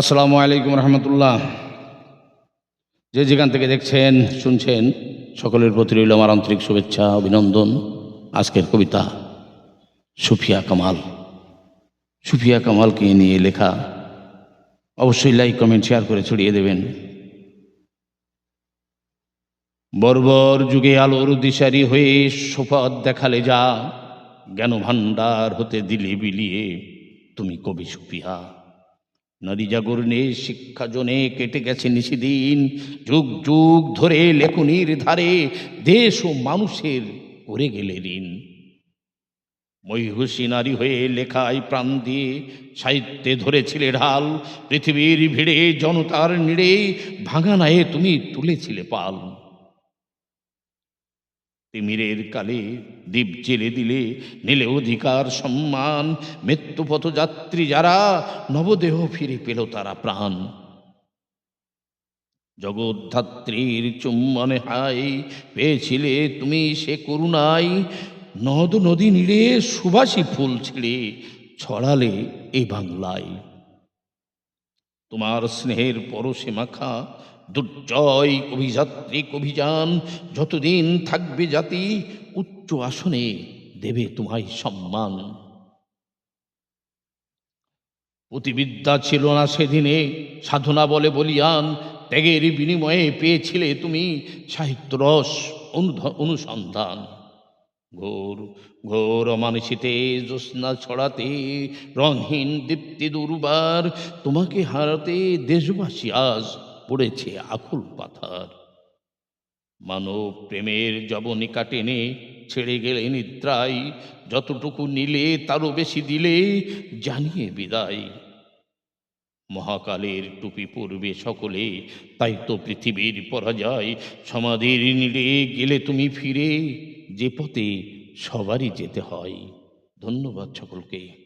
আসসালামু আলাইকুম রহমতুল্লাহ। যে যেখান থেকে দেখছেন, শুনছেন, সকলের প্রতি রইল আমার আন্তরিক শুভেচ্ছা, অভিনন্দন। আজকের কবিতা, সুফিয়া কামাল। সুফিয়া কামালকে নিয়ে লেখা। অবশ্যই লাইক কমেন্ট শেয়ার করে ছড়িয়ে দেবেন। বর্বর যুগে আলোর দিশারি হয়ে সুপথ দেখালে যা জ্ঞান ভাণ্ডার হতে দিলে বিলিয়ে, তুমি কবি সুফিয়া। নারী জাগরণে শিক্ষাজনে কেটে গেছে নিশিদিন। যুগ যুগ ধরে লেখনির ধারে দেশ ও মানুষের করে গেলে ঋণ। মহিষী নারী হয়ে লেখায় প্রাণ দিয়ে সাহিত্যে ধরেছিলে ঢাল। পৃথিবীর ভিড়ে জনতার নিড়ে ভাঙানায়ে তুমি তুলেছিলে পাল। তিমিরের কালে দ্বীপ জেলে দিলে নিলে অধিকার, সম্মান মৃত্যুপথ যাত্রী যারা নবদেহ ফিরে পেল তারা প্রাণ। জগদ্ধাত্রীর চুম্বনে হাই পেয়েছিলে তুমি সে করুণাই নদ নদী নিড়ে সুবাসী ফুল ছিঁড়ে ছড়ালে এই বাংলায়। তোমার স্নেহের পরশে মাখা দুর্জয় অভিযাত্রিক অভিযান যতদিন থাকবে জাতি, উচ্চ আসনে দেবে তোমায় সম্মান। প্রতিবিদ্যা ছিল না সেদিনে, সাধনা বলে বলিয়ান, ত্যাগের বিনিময়ে পেয়েছিলে তুমি সাহিত্য রস অনুধ- অনুসন্ধান। ঘোর ঘোর মানসিতে জ্যোৎস্না ছড়াতে, রঙহীন দীপ্তি দুর্বার, তোমাকে হারাতে দেশবাসী আজ পড়েছে আকুল পাথার। মানব প্রেমের জবনিকা টেনে ছেড়ে গেলে নিদ্রায়, যতটুকু নিলে তারও বেশি দিলে জানিয়ে বিদায়। মহাকালের টুপি পরবে সকলে, তাই তো পৃথিবীর পরাজয়, সমাধির নিড়ে গেলে তুমি ফিরে। যে পথে সবারই যেতে হয়। ধন্যবাদ সকলকে।